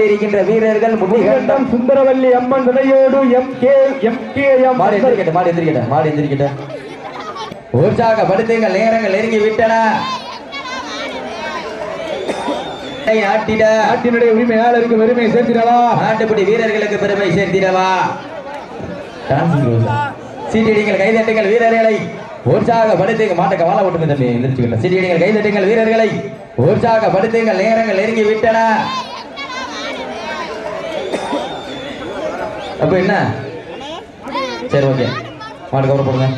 கொண்டிருக்கின்ற வீரர்கள் முனிகண்டம் சுந்தரவல்லி அம்மன் துணையோடு எம் கே எம் கே எம் மாடு எந்திரிக்கட்டும் மாடு எந்திரிக்கட்டும் மாடு எந்திரிக்கட்டும். உற்சாகப்படுத்துங்கள் நேரங்கள் நெருங்கி விட்டன. நாட்டினுடைய உரிமையாளருக்கு பெருமை சேர்த்திடவா? நாட்டுப்படி வீரர்களுக்கு பெருமை சேர்த்திடவா? சீட்டிடிங்கள் கைதட்டுங்கள் வீரர்களை. உற்சாகப்படுத்துங்க மாட்டக்க வாழ விட்டுங்க தம்பி எந்திரிச்சுக்கிட்ட சீட்டிடிங்கள் கைதட்டுங்கள் வீரர்களை. உற்சாகப்படுத்துங்கள் நேரங்கள் நெருங்கி விட்டன. அப்ப என்ன? சரி ஓகே. மாட்டு கவர் போடுங்க.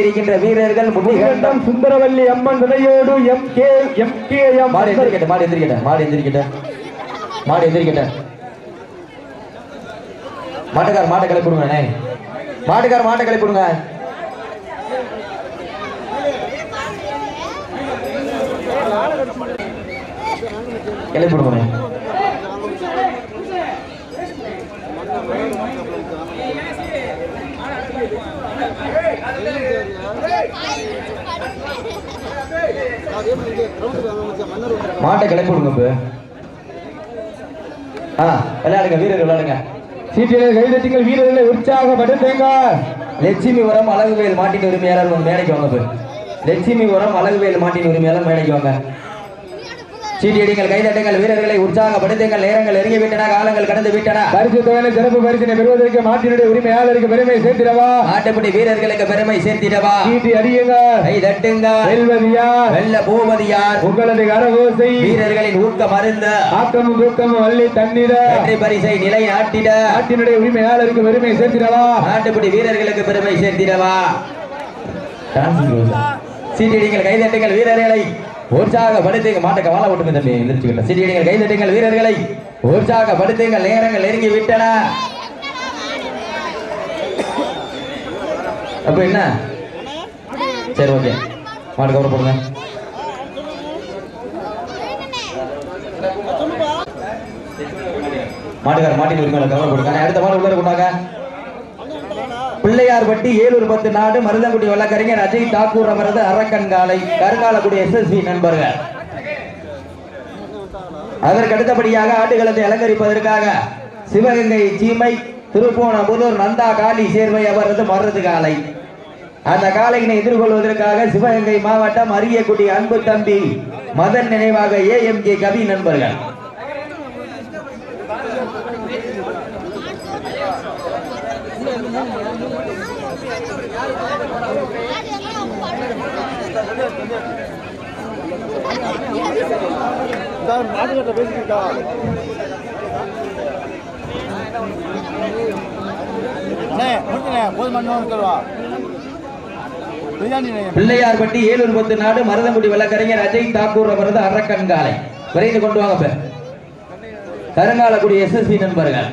இருக்கின்ற வீரர்கள் முனிகண்டம் சுந்தரவல்லி அம்மன் துணையோடு எம் கே எம் கே எம் மாடு எந்திரிக்கட்டும் மாடு எந்திரிக்கட்டும் மாடு எந்திரிக்கட்டும். மாடு எந்திரிக்கட்டும். மாட்டுக்கார் மாட்டை கிளப்பி விடுங்க அண்ணே. மாட்டுக்கார் மாட்டை கிளப்பி விடுங்க கிளப்பி விடுங்க மாட்டை கிளப்பி விடுங்க ஆ விளையாடுங்க வீரர் விளையாடுங்க. சீட்டிலே கைதட்டுங்கள் வீரர்களை உற்சாகப்படுத்துங்க. லட்சுமிபுரம் அழகுவேல் மாட்டின் உரிமையாளர் மேடைக்கு வாங்க போய் லட்சுமிபுரம் அழகுவேல் மாட்டின் உரிமையாளர் மேடைக்கு வாங்க. சீட்டியடிங்கள் கைதட்டுங்கள் வீரர்களை உற்சாகப்படுத்துங்கள் நேரங்கள் நெருங்கி விட்டன காலங்கள் கடந்து விட்டன. பரிசு தொகையில சிறப்பு பரிசினை பெறுவதற்கு நாட்டினுடைய உரிமையாளருக்கு பெருமை சேர்த்திடவா? நாட்டுப்படி வீரர்களுக்கு பெருமை சேர்த்திடவா? சீட்டி அடியுங்க. கை தட்டுங்க. செல்வதியா வெல்ல போவது யார்? உங்களது கரகோசை. வீரர்களின் ஊக்க மருந்த. ஆக்கமும் தூக்கமும் வள்ளி தண்ணீர வெற்றி பரிசை நிலை நாட்டிட நாட்டினுடைய உரிமையாளருக்கு பெருமை சேர்த்திடவா? நாட்டுப்படி வீரர்களுக்கு பெருமை சேர்த்திடவா? சீட்டியடிங்கள் கைதட்டுங்கள் வீரர்களை உற்சாகப்படுத்துங்க மாட்டக்க வாழ விட்டுங்க தம்பி எந்திரிச்சுக்கல சீட்டியடிங்கள் கைதட்டுங்கள் வீரர்களை. உற்சாகப்படுத்துங்கள் நேரங்கள் நெருங்கி விட்டன. அப்ப என்ன? சரி ஓகே. மாட்டு கவர் போடுங்க. மாட்டுக்கார மாட்டின் உரிமையில கவலை கொடுக்காங்க அடுத்த மாடு உள்ளே கொண்டாங்க. பிள்ளையார்பட்டி ஏழூர் பத்து நாடு மருதங்குடி வழக்கறிஞர் அஜய் தாக்கூர் அவரது அரக்கன்காலை கருங்காலக்குடி எஸ்எஸ்பி நண்பர்கள். அதற்கு அடுத்தபடியாக ஆட்டுகளத்தை அலங்கரிப்பதற்காக சிவகங்கை சீமை திருப்போணமுதூர் நந்தா காளி சேர்வை அவரது மருது காலை. அந்த காலையினை எதிர்கொள்வதற்காக சிவகங்கை மாவட்டம் அரியக்குடி அன்பு தம்பி மதன் நினைவாக ஏஎம்கே கவி நண்பர்கள். பிள்ளையார்பட்டி ஏழு பத்து நாடு மருதங்குடி வழக்கறிஞர் அஜய் தாக்கூர் அவரது அரக்கன்காலை விரைந்து கொண்டு வாங்க இப்ப. கருங்காலக்குடி எஸ்எஸ்பி நண்பர்கள்